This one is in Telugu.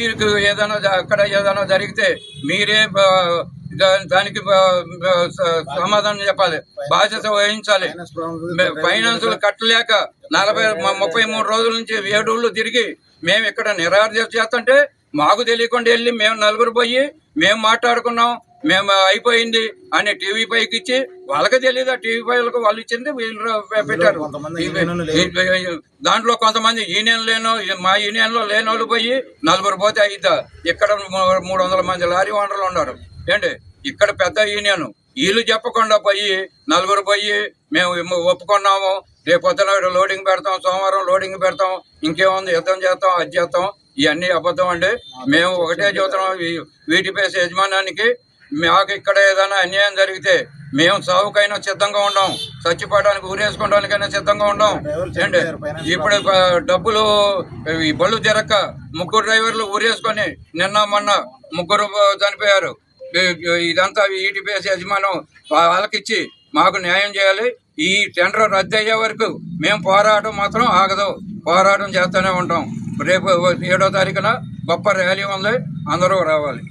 మీకు ఏదైనా అక్కడ ఏదైనా జరిగితే మీరే దా- దానికి సమాధానం చెప్పాలి. బాధ్యత వహించాలి. ఫైనాన్సులు కట్టలేక నలభై ముప్పై మూడు రోజుల నుంచి ఏడూళ్ళు తిరిగి మేము ఇక్కడ నిరాధ్య చేస్తుంటే మాకు తెలియకుండా వెళ్ళి మేము నలుగురు పోయి మేము మాట్లాడుకున్నాం. మేము అయిపోయింది అని టీవీ పైకి ఇచ్చి వాళ్ళకి తెలియదు ఆ టీవీ పైలకు వాళ్ళు ఇచ్చింది వీళ్ళు పెట్టారు. దాంట్లో కొంతమంది యూనియన్ లేనో మా యూనియన్లో లేని వాళ్ళు పోయి నలుగురు పోతే అయిద్దా? ఇక్కడ మూడు వందల మంది లారీ ఓనర్లు ఉన్నారు. ఏంటి? ఇక్కడ పెద్ద యూనియన్. వీళ్ళు చెప్పకుండా పోయి నలుగురు పోయి మేము ఒప్పుకున్నాము. రేపు పొద్దున లోడింగ్ పెడతాం సోమవారం లోడింగ్ పెడతాం ఇంకేముంది యుద్ధం చేస్తాం అది చేస్తాం ఇవన్నీ అబద్ధం అండి. మేము ఒకటే చెబుతున్నాం వీ- వీటి పేస యజమానానికి మాకు ఇక్కడ ఏదైనా అన్యాయం జరిగితే మేము సావుకైనా సిద్ధంగా ఉన్నాం చచ్చిపోవడానికి ఊరేసుకోవడానికైనా సిద్ధంగా ఉన్నాం ఏంటి? ఇప్పుడు డబ్బులు ఈ బళ్ళు తిరక్క ముగ్గురు డ్రైవర్లు ఊరేసుకొని నిన్న మొన్న ముగ్గురు చనిపోయారు. ఇదంతా ఈటీపీఎస్ యజమానం వాళ్ళకిచ్చి మాకు న్యాయం చేయాలి. ఈ టెండర్ రద్దు అయ్యే వరకు మేము పోరాటం మాత్రం ఆగదు. పోరాటం చేస్తూనే ఉంటాం. రేపు ఏడో తారీఖున గొప్ప ర్యాలీ ఉంది. అందరూ రావాలి.